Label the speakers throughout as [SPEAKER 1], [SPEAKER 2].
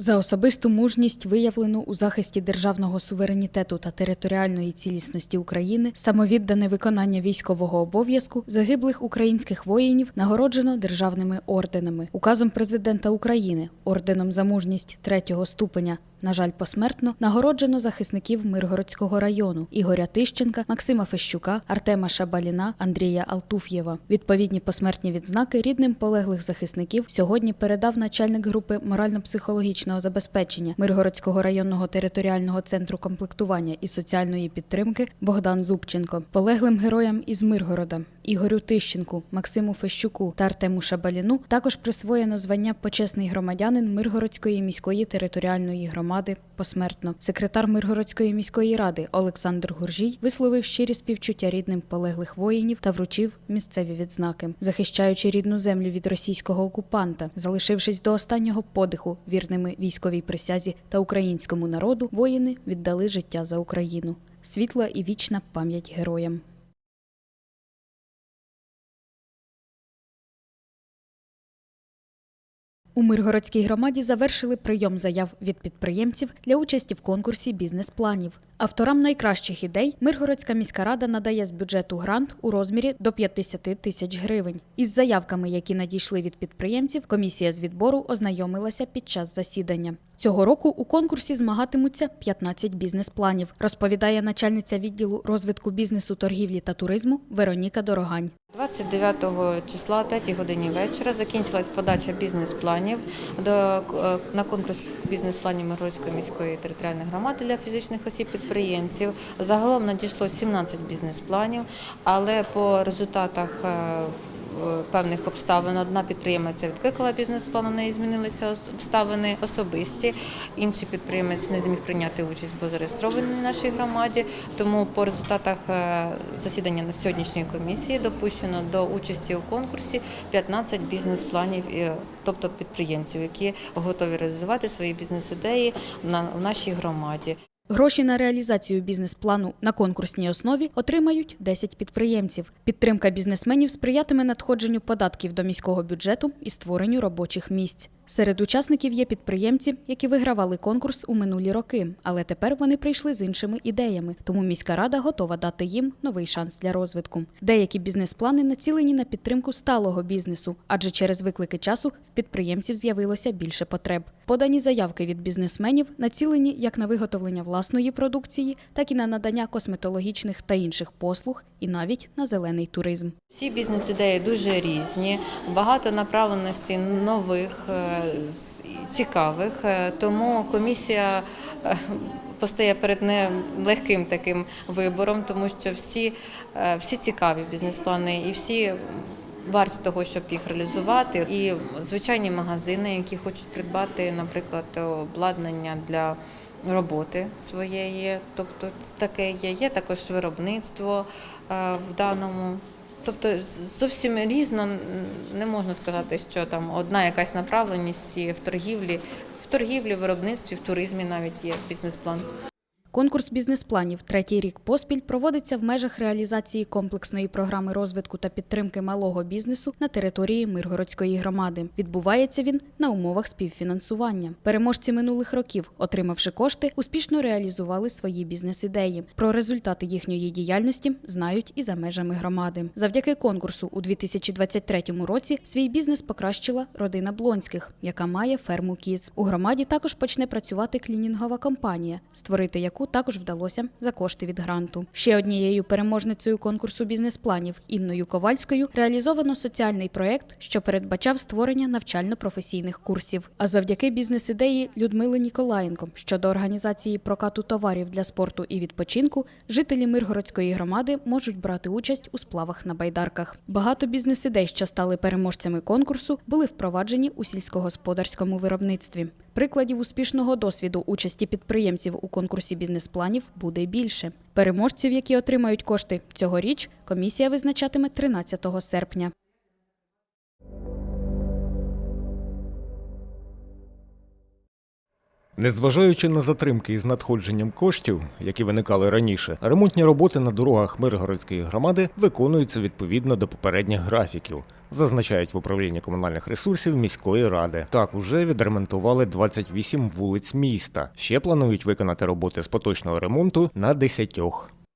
[SPEAKER 1] За особисту мужність, виявлену у захисті державного суверенітету та територіальної цілісності України, самовіддане виконання військового обов'язку загиблих українських воїнів нагороджено державними орденами, указом президента України, орденом за мужність третього ступеня. На жаль, посмертно нагороджено захисників Миргородського району Ігоря Тищенка, Максима Фещука, Артема Шабаліна, Андрія Алтуф'єва. Відповідні посмертні відзнаки рідним полеглих захисників сьогодні передав начальник групи морально-психологічного забезпечення Миргородського районного територіального центру комплектування і соціальної підтримки Богдан Зубченко, полеглим героям із Миргорода. Ігорю Тищенку, Максиму Фещуку та Артему Шабаліну також присвоєно звання почесний громадянин Миргородської міської територіальної громади посмертно. Секретар Миргородської міської ради Олександр Гуржій висловив щирі співчуття рідним полеглих воїнів та вручив місцеві відзнаки, захищаючи рідну землю від російського окупанта, залишившись до останнього подиху вірними військовій присязі та українському народу, воїни віддали життя за Україну. Світла і вічна пам'ять героям. У Миргородській громаді завершили прийом заяв від підприємців для участі в конкурсі бізнес-планів. Авторам найкращих ідей Миргородська міська рада надає з бюджету грант у розмірі до 50 тисяч гривень. Із заявками, які надійшли від підприємців, комісія з відбору ознайомилася під час засідання. Цього року у конкурсі змагатимуться 15 бізнес-планів, розповідає начальниця відділу розвитку бізнесу, торгівлі та туризму Вероніка Дорогань.
[SPEAKER 2] 29 числа о 5 годині вечора закінчилась подача бізнес-планів е, на конкурс бізнес-планів Миргородської міської територіальної громади для фізичних осіб-підприємців. Загалом надійшло 17 бізнес-планів, але по результатах е, певних обставин одна підприємиця відкликала бізнес-план, у неї змінилися обставини особисті. Інший підприємець не зміг прийняти участь, бо зареєстрований в нашій громаді. Тому по результатах е, засідання на сьогоднішньої комісії допущено до участі у конкурсі 15 бізнес-планів, е, тобто підприємців, які готові реалізувати свої бізнес-ідеї в нашій громаді.
[SPEAKER 1] Гроші на реалізацію бізнес-плану на конкурсній основі отримають 10 підприємців. Підтримка бізнесменів сприятиме надходженню податків до міського бюджету і створенню робочих місць. Серед учасників є підприємці, які вигравали конкурс у минулі роки, але тепер вони прийшли з іншими ідеями. Тому міська рада готова дати їм новий шанс для розвитку. Деякі бізнес-плани націлені на підтримку сталого бізнесу, адже через виклики часу в підприємців з'явилося більше потреб. Подані заявки від бізнесменів націлені як на виготовлення власної продукції, так і на надання косметологічних та інших послуг, і навіть на зелений туризм.
[SPEAKER 2] Всі бізнес-ідеї дуже різні, багато направленості нових, е, цікавих. Е, Тому комісія е, постає перед нелегким таким вибором, тому що всі, е, всі цікаві бізнес-плани і всі. Варті того, щоб їх реалізувати, і звичайні магазини, які хочуть придбати, наприклад, обладнання для роботи своєї, тобто таке є. Є також виробництво в даному. Тобто зовсім різно не можна сказати, що там одна якась направленість в торгівлі, в торгівлі, виробництві, в туризмі навіть є бізнес-план.
[SPEAKER 1] Конкурс бізнес-планів третій рік поспіль проводиться в межах реалізації комплексної програми розвитку та підтримки малого бізнесу на території Миргородської громади. Відбувається він на умовах співфінансування. Переможці минулих років, отримавши кошти, успішно реалізували свої бізнес-ідеї. Про результати їхньої діяльності знають і за межами громади. Завдяки конкурсу у 2023 році свій бізнес покращила родина Блонських, яка має ферму кіз. У громаді також почне працювати клінінгова компанія, створити яку також вдалося за кошти від гранту. Ще однією переможницею конкурсу бізнес-планів Інною Ковальською реалізовано соціальний проєкт, що передбачав створення навчально-професійних курсів. А завдяки бізнес-ідеї Людмили Ніколаєнко щодо організації прокату товарів для спорту і відпочинку, жителі Миргородської громади можуть брати участь у сплавах на байдарках. Багато бізнес-ідей, що стали переможцями конкурсу, були впроваджені у сільськогосподарському виробництві. Прикладів успішного досвіду участі підприємців у конкурсі бізнес-планів буде більше. Переможців, які отримають кошти цьогоріч, комісія визначатиме 13 серпня.
[SPEAKER 3] Незважаючи на затримки із надходженням коштів, які виникали раніше, ремонтні роботи на дорогах Миргородської громади виконуються відповідно до попередніх графіків. Зазначають в управлінні комунальних ресурсів міської ради. Так уже відремонтували 28 вулиць міста. Ще планують виконати роботи з поточного ремонту на 10.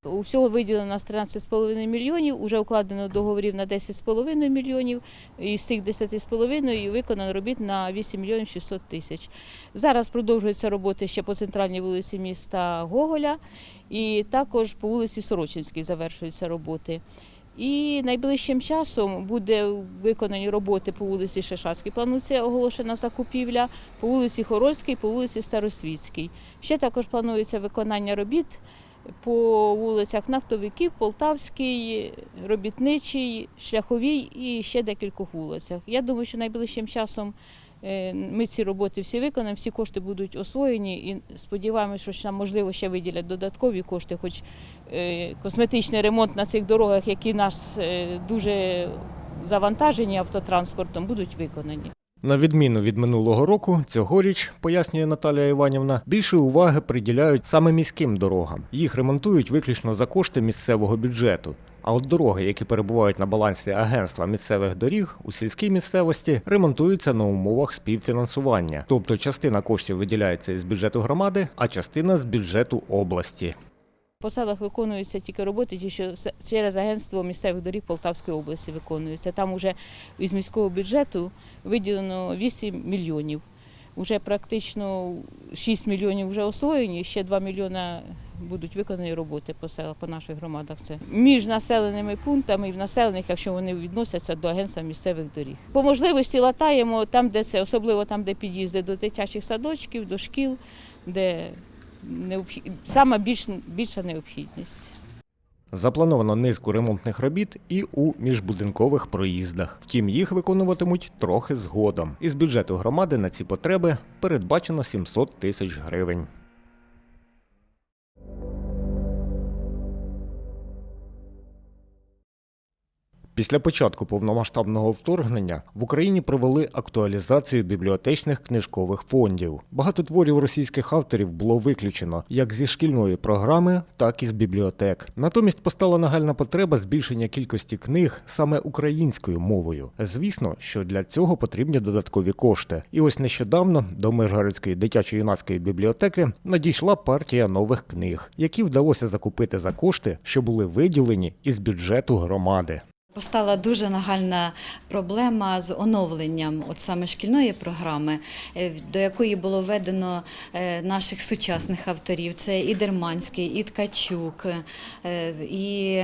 [SPEAKER 4] Усього виділено у нас 13,5 мільйонів, уже укладено договорів на 10,5 мільйонів, і з цих 10,5 виконано робіт на 8 мільйонів 600 тисяч. Зараз продовжуються роботи ще по центральній вулиці міста Гоголя, і також по вулиці Сорочинській завершуються роботи. І найближчим часом буде виконані роботи по вулиці Шишацькій. Планується оголошена закупівля, по вулиці Хорольській, по вулиці Старосвітській. Ще також планується виконання робіт по вулицях Нафтовиків, Полтавський, Робітничий, Шляховій і ще декількох вулицях. Я думаю, що найближчим часом е, ми ці роботи всі виконаємо, всі кошти будуть освоєні і сподіваємося, що нам можливо ще виділять додаткові кошти, хоч е, косметичний ремонт на цих дорогах, які нас е, дуже завантажені автотранспортом, будуть виконані.
[SPEAKER 3] На відміну від минулого року, цьогоріч, пояснює Наталія Іванівна, більше уваги приділяють саме міським дорогам. Їх ремонтують виключно за кошти місцевого бюджету. А от дороги, які перебувають на балансі агентства місцевих доріг у сільській місцевості, ремонтуються на умовах співфінансування. Тобто частина коштів виділяється із бюджету громади, а частина з бюджету області.
[SPEAKER 4] По селах виконуються тільки роботи, ті, що через агентство місцевих доріг Полтавської області виконуються. Там вже із міського бюджету виділено 8 мільйонів. Уже практично 6 мільйонів вже освоєні, ще 2 мільйони будуть виконані роботи по селах, по наших громадах. Це між населеними пунктами і в населених, якщо вони відносяться до агентства місцевих доріг. По можливості латаємо там, де це, особливо там, де під'їзди до дитячих садочків, до шкіл, де необхід... більш... більша необхідність.
[SPEAKER 3] Заплановано низку ремонтних робіт і у міжбудинкових проїздах. Втім, їх виконуватимуть трохи згодом. Із бюджету громади на ці потреби передбачено 700 тисяч гривень. Після початку повномасштабного вторгнення в Україні провели актуалізацію бібліотечних книжкових фондів. Багато творів російських авторів було виключено як зі шкільної програми, так і з бібліотек. Натомість постала нагальна потреба збільшення кількості книг саме українською мовою. Звісно, що для цього потрібні додаткові кошти. І ось нещодавно до Миргородської дитячо-юнацької бібліотеки надійшла партія нових книг, які вдалося закупити за кошти, що були виділені із бюджету громади.
[SPEAKER 5] Постала дуже нагальна проблема з оновленням от саме шкільної програми, е, до якої було введено е, наших сучасних авторів. Це і Дерманський, і Ткачук, е, і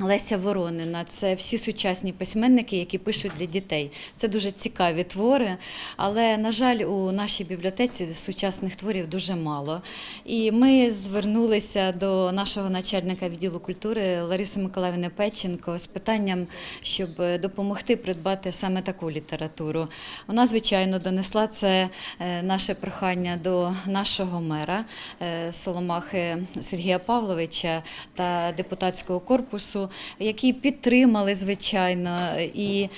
[SPEAKER 5] Леся Воронина. Це всі сучасні письменники, які пишуть для дітей. Це дуже цікаві твори, але, на жаль, у нашій бібліотеці сучасних творів дуже мало. І ми звернулися до нашого начальника відділу культури Лариси Миколаївни Печенко з питанням, щоб допомогти придбати саме таку літературу. Вона, звичайно, донесла це е, наше прохання до нашого мера е, Соломахи Сергія Павловича та депутатського корпусу, які підтримали, звичайно, і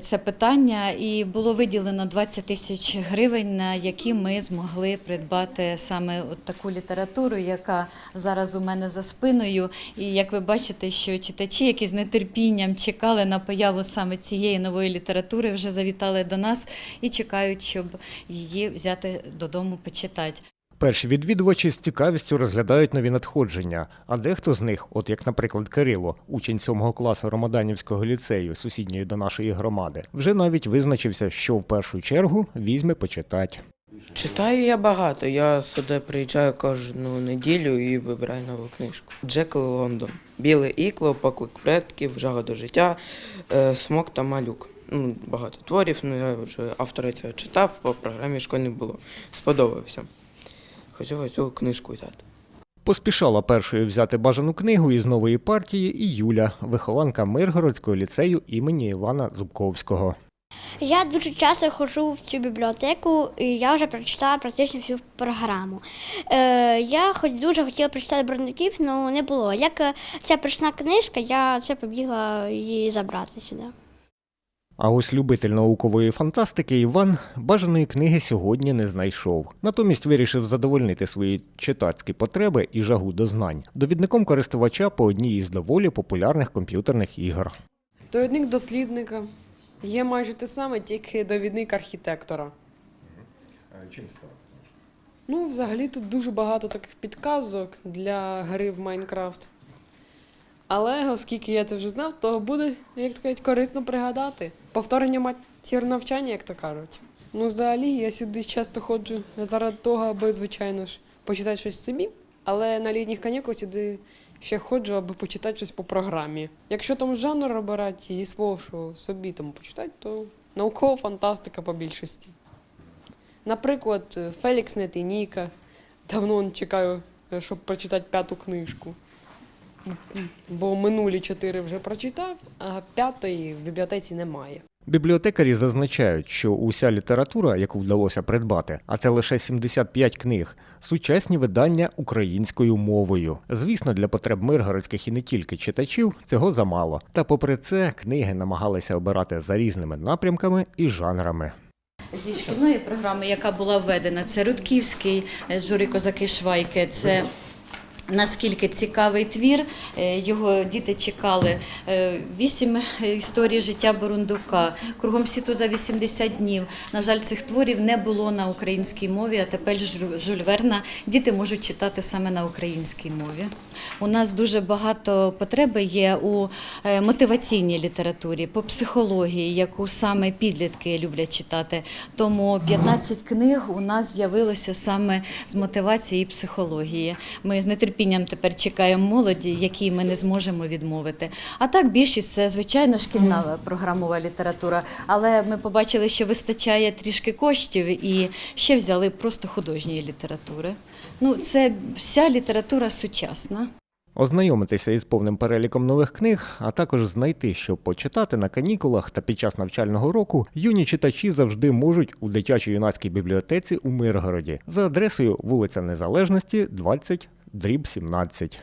[SPEAKER 5] це питання, і було виділено 20 тисяч гривень, на які ми змогли придбати саме от таку літературу, яка зараз у мене за спиною. І як ви бачите, що читачі, які з нетерпінням чекали на появу саме цієї нової літератури, вже завітали до нас і чекають, щоб її взяти додому почитати.
[SPEAKER 3] Перші відвідувачі з цікавістю розглядають нові надходження, а дехто з них, от як, наприклад, Кирило, учень 7 класу Ромаданівського ліцею, сусідньої до нашої громади, вже навіть визначився, що в першу чергу візьме почитати.
[SPEAKER 6] Читаю я багато. Я сюди приїжджаю кожну неділю і вибираю нову книжку. Джекл Лондон. Біле ікло, поклик предків, жага до життя, е, смок та малюк. Ну, багато творів, ну я вже автора цього читав, по програмі школьній було. Сподобався. Хотів цю книжку взяти.
[SPEAKER 3] Поспішала першою взяти бажану книгу із нової партії і Юля, вихованка Миргородського ліцею імені Івана Зубковського.
[SPEAKER 7] Я дуже часто ходжу в цю бібліотеку, і я вже прочитала практично всю програму. Е, я хоч дуже хотіла прочитати бронників, але не було. Як ця прийшла книжка, я це побігла її забрати сюди.
[SPEAKER 3] А ось любитель наукової фантастики Іван бажаної книги сьогодні не знайшов. Натомість вирішив задовольнити свої читацькі потреби і жагу до знань довідником користувача по одній із доволі популярних комп'ютерних ігор.
[SPEAKER 8] Довідник дослідника. Є майже те саме, тільки довідник архітектора.
[SPEAKER 3] Чим цікаво?
[SPEAKER 8] Ну, взагалі тут дуже багато таких підказок для гри в Майнкрафт. Але оскільки я це вже знав, то буде, як то кажуть, корисно пригадати. Повторення матір навчання, як то кажуть. Ну, взагалі, я сюди часто ходжу заради того, аби, звичайно ж, почитати щось собі. Але на літніх канікулах сюди ще ходжу, аби почитати щось по програмі. Якщо там жанр обирати зі свого, що собі там почитати, то наукова фантастика по більшості. Наприклад, Фелікс Нетиніка. Давно чекаю, е, щоб прочитати п'яту книжку. Бо минулі чотири вже прочитав, а п'ятої в бібліотеці немає.
[SPEAKER 3] Бібліотекарі зазначають, що уся література, яку вдалося придбати, а це лише 75 книг, сучасні видання українською мовою. Звісно, для потреб миргородських і не тільки читачів цього замало. Та попри це, книги намагалися обирати за різними напрямками і жанрами.
[SPEAKER 5] Зі шкільної програми, яка була введена, це Рудківський, е, журі козаки Швайки. Це Наскільки цікавий твір, Е, його діти чекали Е, вісім історій життя Бурундука, кругом світу за 80 днів. На жаль, цих творів не було на українській мові, а тепер Жю- Жюль Верна діти можуть читати саме на українській мові. У нас дуже багато потреби є у е, мотиваційній літературі, по психології, яку саме підлітки люблять читати. Тому 15 книг у нас з'явилося саме з мотивації і психології. Ми з нетерпінням тепер чекаємо молоді, якій ми не зможемо відмовити. А так більшість це звичайно шкільна програмова література. Але ми побачили, що вистачає трішки коштів і ще взяли просто художньої літератури. Ну, це вся література сучасна.
[SPEAKER 3] Ознайомитися із повним переліком нових книг, а також знайти, що почитати на канікулах та під час навчального року, юні читачі завжди можуть у дитячо-юнацькій бібліотеці у Миргороді за адресою вулиця Незалежності, 20, дріб 17.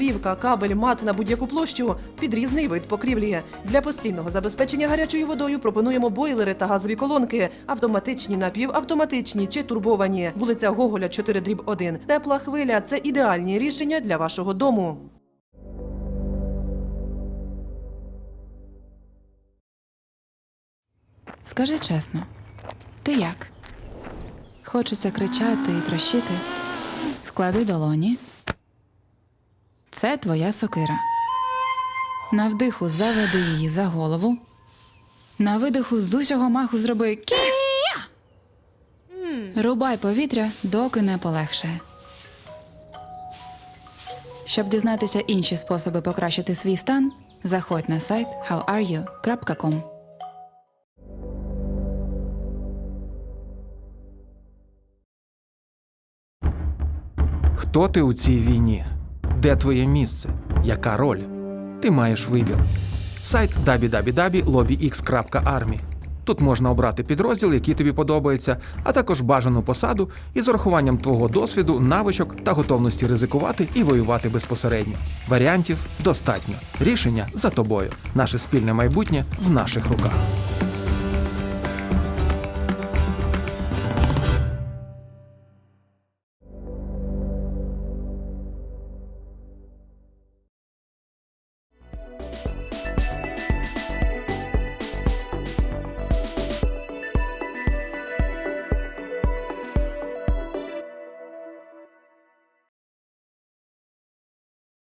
[SPEAKER 9] плівка, кабель, мат на будь-яку площу під різний вид покрівлі. Для постійного забезпечення гарячою водою пропонуємо бойлери та газові колонки, автоматичні, напівавтоматичні чи турбовані. Вулиця Гоголя, 4 дріб 1. Тепла хвиля це ідеальні рішення для вашого дому.
[SPEAKER 10] Скажи чесно, ти як? Хочеться кричати і трощити. Склади долоні. Це твоя сокира. На вдиху заведи її за голову. На видиху з усього маху зроби кія. Рубай повітря, доки не полегшає. Щоб дізнатися інші способи покращити свій стан, заходь на сайт howareyou.com.
[SPEAKER 11] Хто ти у цій війні? Де твоє місце? Яка роль? Ти маєш вибір. Сайт www.lobbyx.army. Тут можна обрати підрозділ, який тобі подобається, а також бажану посаду із урахуванням твого досвіду, навичок та готовності ризикувати і воювати безпосередньо. Варіантів достатньо. Рішення за тобою. Наше спільне майбутнє в наших руках.